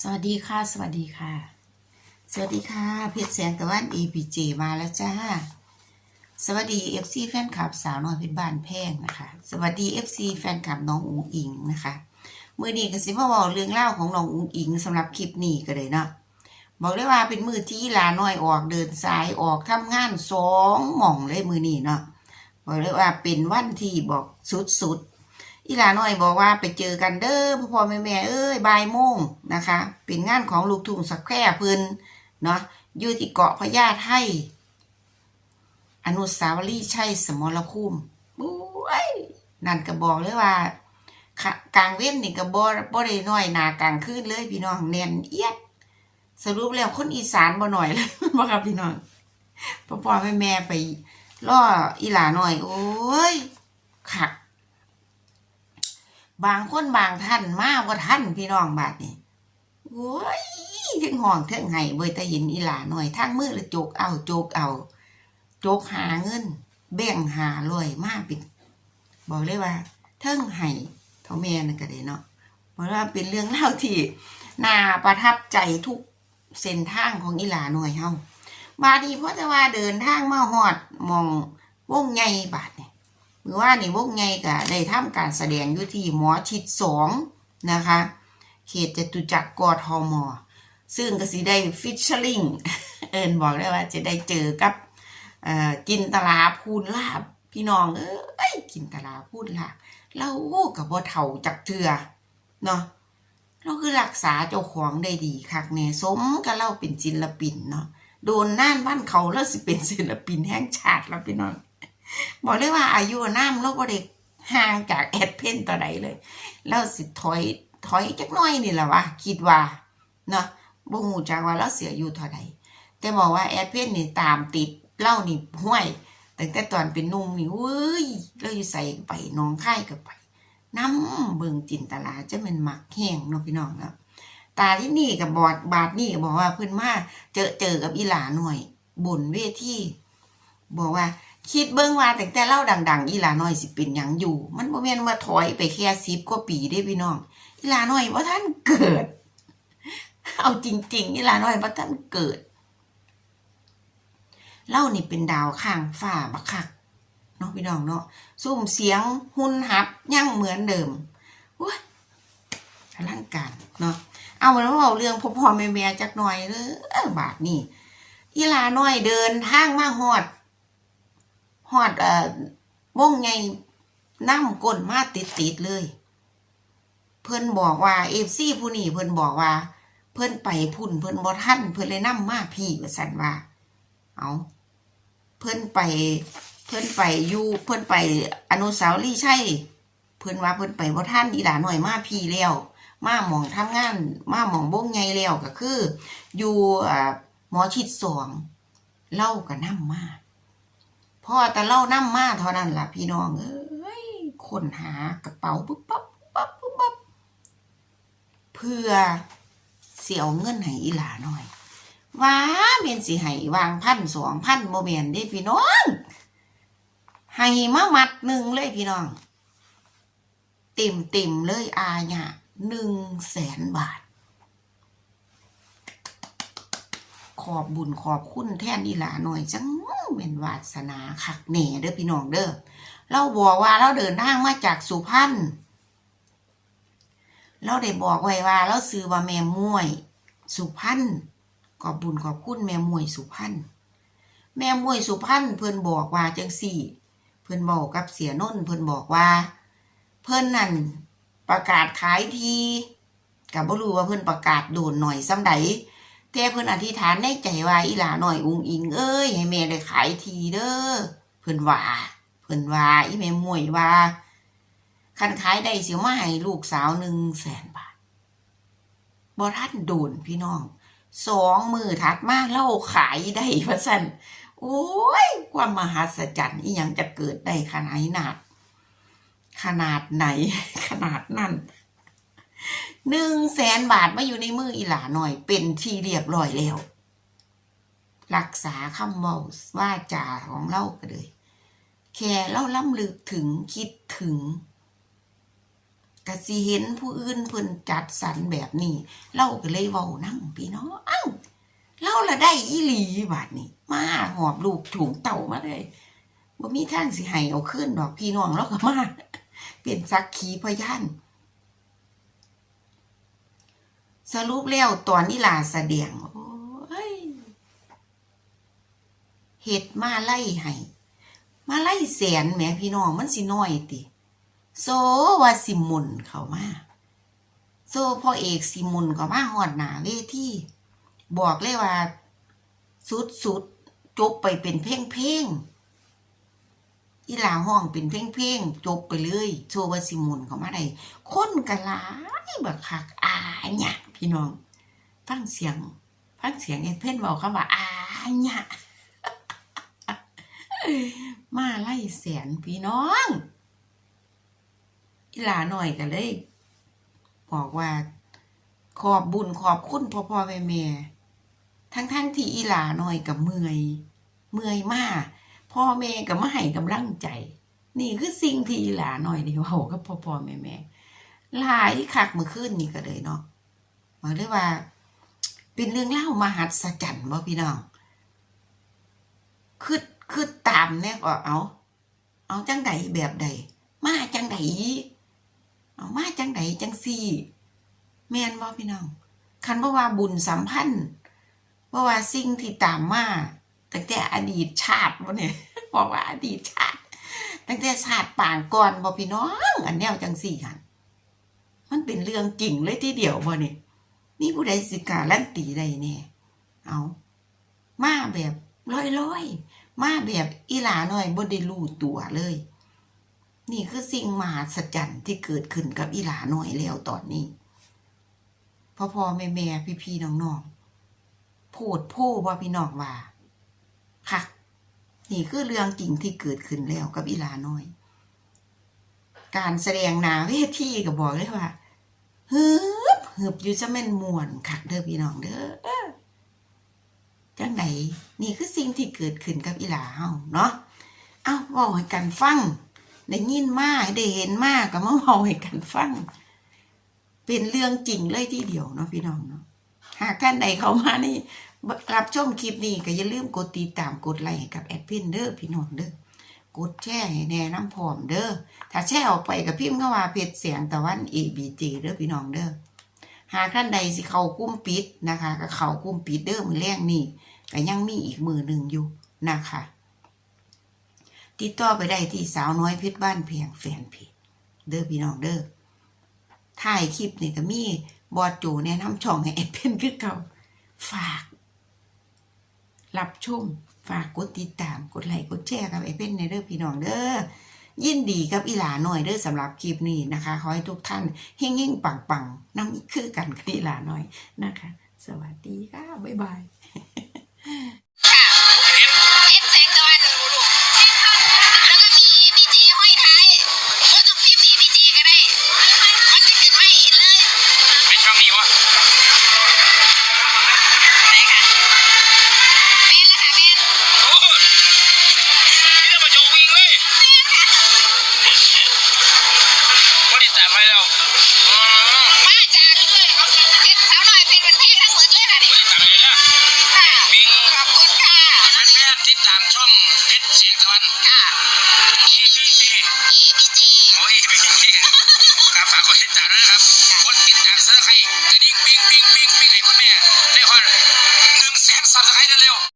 สวัสดีค่ะ สวัสดีค่ะ สวัสดีค่ะเพชรแสงตะวัน APJ มาแล้วจ้า สวัสดี FC แฟนคลับสาวน้อยเพชรบ้านแพงนะคะ สวัสดี FC แฟนคลับน้องอุ๋งอิงนะคะมือนี้ก็สิมาบอกเรื่องเล่าของน้องอุ๋งอิงสำหรับคลิปนี้ก็เลยเนาะบอกเลยว่าเป็นมือที่ลาน้อยออกเดินสายออกทำงานสองหม่องเลยมือนี้เนาะบอกเลยว่าเป็นวันที่บอกสุดๆ อีหลาน้อยบอกว่าไปเจอกันเด้อพ่อพ่อแม่แม่เอ้ยบ่ายโมงนะคะ เป็นงานของลูกทุ่งสักแคร่พิ่นเนาะอยู่ที่เกาะพญาไทอนุสาวรีย์ชัยสมรภูมิบุ้ยนั่นก็บอกเลยว่ากลางเว้นนี่ก็บ่บ่ได้น้อยหนากลางคืนเลยพี่น้องแน่นเอียดสรุปแล้วคนอีสานบ่หน่อยเลยบ่ครับพี่น้องพ่อพ่อแม่แม่ไปล่ออีหลาหน่อย โอ้ยขัก บางคนบางท่านมาว่าท่านพี่น้องบาดนี่โอ้ยถึงห้องถึงไห้เบยแต่เห็นอีหลาหน่อยทั้งมือละโจกเอาโจกเอาโจกหาเงิน แบ่งหาลอยมากเป็นบอกเลยว่าเทิงไห้เท่าแม่นั่นก็ได้เนาะบอกว่าเป็นเรื่องเล่าที่น่าประทับใจทุกเส้นทางของอีหลาหน่อยเฮาบาดีเพราะแต่ว่าเดินทางมาฮอดมองวงใหญ่บาดนี่ห รือว่าในวงไงก็ได้ทำการแสดงอยู่ที่หมอชิดสองนะคะ เขตจตุจักรกทมซึ่งก็สิได้ฟิชเชอร์ลิงเอินบอกได้ว่าจะได้เจอกับเอ่อจินตลาพูนลาบ พี่น้องเอ้ยจินตลาพูนลาบเรากับบ่เฒ่าจักเทือเนาะเราคือรักษาเจ้าของได้ดีคักแน่สมกับเราเป็นศิลปินเนาะโดนน่านบ้านเขาแล้วสิเป็นศิลปินแห่งชาติแล้วพี่น้อง บอกเลยว่าอายุน้ำเราบ่ได้ห่างจากแอดเพนต่อใดเลยเราสิถอยถอยจักน้อยนี่แหละวะคิดว่าเนาะบ่ฮู้จักว่าเราเสียอายุเท่าใดแต่บอกว่าแอดเพนนี่ตามติดเล่านี่ห้วยตั้งแต่ตอนเป็นนุ่มนี่เว้ยเราอยู่ใส่ไปน้องค่กับไปน้ำเบิงจินตลาจะเป็นหมักแห้งเนาะพี่น้องเนาะตาที่นี่กับบอดบาดนี่บอกว่าเพิ่อนมาเจอเจอกับอีหลาหน่อยบนเวทีบอกว่า คิดเบิ่งว่าแต่แต่เล่าดัง ๆ อีลาน้อยสิเป็นหยังอยู่ มันบ่แม่นมาถอยไปแค่สิบกว่าปีได้พี่น้อง อีลาน้อยว่าท่านเกิด เอาจริง ๆ อีลาน้อยว่าท่านเกิด เล่านี่เป็นดาวข้างฟ้าบักคักเนาะพี่น้องเนาะซุ่มเสียงหุ่นหับยั่งเหมือนเดิมว้ยอลังการเนาะเอามาเล่าเรื่องพ่อๆแม่ๆจักหน่อยเด้อบาทนี่อีลาน้อยเดินทางมาฮอด ฮอดเอ่อวงไงน้ำก้นมาติดติดๆเลย เพิ่นบอกว่าเอฟซีผู้นี้เพิ่นบอกว่า เพิ่นไปพุ่นเพิ่นบ่ทันเพิ่นเลยนำมาพี่ว่าซั่นว่า เอาเพิ่นไป เพิ่นไปอยู่เพิ่นไปอนุสาวรีย์ใช่ เพิ่นว่าเพิ่นไปบ่ทันอีหลาหน่อยมาพี่แล้วมาหมองทำงาน มาหมองวงไงแล้วก็คือ อยู่หมอชิดสองเล่าก็นำมา พอแต่เล่าน้ำมาเท่านั้นล่ะ พี่น้องเอ้ยคนหากระเป๋าปุ๊บปั๊บปุ๊บปั๊บปุ๊บปั๊บเพื่อเสียวเงินให้อีหลาหน่อยว่าเมียนสิให้วางพันสองพันโมเมนได้พี่น้องให้มามัดหนึ่งเลยพี่น้องเต็มเต็มเลยอาญะหนึ่งแสนบาท ขอบบุญขอบคุณแทนอีหลาหน่อยจังเป็นวาสนาคักแหน่เด้อพี่น้องเด้อเราบอกว่าเราเดินทางมาจากสุพรรณเราได้บอกไว้ว่าเราซื้อว่าแม่มวย สุพรรณขอบบุญขอบคุณแม่มวยสุพรรณแม่มวยสุพรรณเพิ่นบอกว่าจังสี่ เพิ่นบอกกับเสียนนเพิ่นบอกว่า เพิ่นนั่นประกาศขายทีกับบรูว่าเพิ่นประกาศโดนหน่อยซ้ำใด แต่เพิ่นอธิษฐานในใจว่าอีหลาหน่อยอุงอิงเอ้ยให้แม่ได้ขายทีเด้อเพิ่นว่าเพิ่นว่าอีแม่มวยว่าคันขายได้เสิมาให้ลูกสาวหนึ่งแสนบาทบ่ทันโดนพี่น้องสองมือถัดมาเล่าขายได้ว่าซั่นโอ้ยความมหัศจรรย์อีหยังจะเกิดได้ขนาดนาดขนาดไหนขนาดนั้น หนึ่งแสนบาทมาอยู่ในมืออีหลาหน่อย เป็นที่เรียบร้อยแล้ว รักษาคำเมาว่าจาของเราก็เลย แค่เราล้ำลึกถึงคิดถึงก็สิเห็นผู้อื่นเพิ่นจัดสรรแบบนี้เราก็เลยเว้านํพี่น้องเอ้าเราละได้อีหลีบาดนี้ มาหอบลูกถุงเต่ามาเลยบ่มีทางสิให้เอาขึ้นดอกพี่น้องเราก็มาเป็นสักขีพยาน สรุปแล้วตอนนี้ลาแสดงโอ้ยเฮ็ดมาไล่ให้มาไล่แสนแหมพี่น้องมันสิน้อยติโซว่าสิมุนเขามาโซพ่อเอกสิมุนเขามาฮอดหน้าเวทีบอกเลยว่า สุดสุดๆจบไปเป็นเพลงเพลงๆ อีหลาห้องเป็นเพลงเพลงๆจบไปเลยโซว่าสิมุนเขามาได้คนกะลายบักคักอาหยพี่น้องฟังเสียงฟังเสียงเอ็ดเพ่นบอกคำว่าอาหยมาไล่แสนพี่น้องอีหลาหน่อยกันเลย บอกว่า ขอบบุญขอบคุณพ่อพ่อแม่แม่ทั้งทั้งที่อีหลาหน่อยกับเมื่อย เมื่อยมาก พ่อแม่ก็มาให้กำลังใจ นี่คือสิ่งที่หลาหน่อยได้เว้ากับพ่อพ่อแม่แม่หลายคักเมื่อคืนนี่ก็เลยเนาะบอกเลยว่า เป็นเรื่องเล่ามหัศจรรย์บ่พี่น้องคือคือตามเนี่ยก็เอา เอาจังใดแบบใด มาจังใดเอามาจังใดจังซี่แม่นบ่พี่น้องคันบ่ว่าบุญสัมพันธ์บ่ว่าสิ่งที่ตามมา ตั้งแต่อดีตชาติบ่เนี่ยบอกว่าอดีตชาติ ตั้งแต่ชาติปางก่อนบ่พี่น้องอันแนวจังซี่กันมันเป็นเรื่องจริงเลยทีเดียวบ่เนี่ยมีผู้ใดสิการันตีได้แน่ยเอามาแบบลอยๆ มาแบบอีหลาหน้อยบ่ได้รู้ตัวเลย นี่คือสิ่งมหัศจรรย์ที่เกิดขึ้นกับอีหลาหน้อยแล้วตอนนี้พ่อพ่อแม่แม่พี่พี่น้องๆโพดโพว่าพี่น้องว่า ค่ะ นี่คือเรื่องจริงที่เกิดขึ้นแล้วกับอีลาน้อย การแสดงนาเวทีก็บอกเลยว่าฮึบฮึบอยู่จะแม่นมวนคักเด้อพี่น้องเด้อจังไดนี่คือสิ่งที่เกิดขึ้นกับอีหลาเฮาเนาะเอาเว้าให้กันฟังได้ยินมาได้เห็นมาก็มาเว้าให้กันฟัง เป็นเรื่องจริงเลยที่เดียวเนาะพี่น้องเนาะหากท่านใดเขามานี่ รับชมคลิปนี้ก็อย่าลืมกดติดตามกดไลค์ให้กับแอดพินเด้อพี่น้องเด้อกดแชร์ให้แน่น้ำพร้อมเด้อถ้าแชร์ออกไปกับพิมพ์เข้ามาเพจเสียงตะวัน ABJ เด้อพี่น้องเด้อหากท่านใดสิเขากุ้มปิดนะคะก็เขากุ้มปิดเด้อมือแรกนี่ก็ยังมีอีกมือหนึ่งอยู่นะคะติดต่อไปได้ที่สาวน้อยเพชรบ้านเพียงแฟนเพจเด้อพี่น้องเด้อถ่ายคลิปนี่ก็มีบอดจูแนะนำช่องให้แอดเป็นคือเก่าฝาก รับชมฝากกดติดตามกดไลค์กดแชร์กับไอเป็นในเรื่องพี่น้องเด้อยินดีกับอีหลาหน่อยเด้อสำหรับคลิปนี้นะคะขอให้ทุกท่านเฮงๆปังๆน้ำคือกันกับอีหลาหน่อยนะคะ สวัสดีค่ะบ๊ายบายามซับไปิ๊งปิ๊งให้คุณแม่ได้ฮอดหนึ่งแสนสับสไครต์เร็ว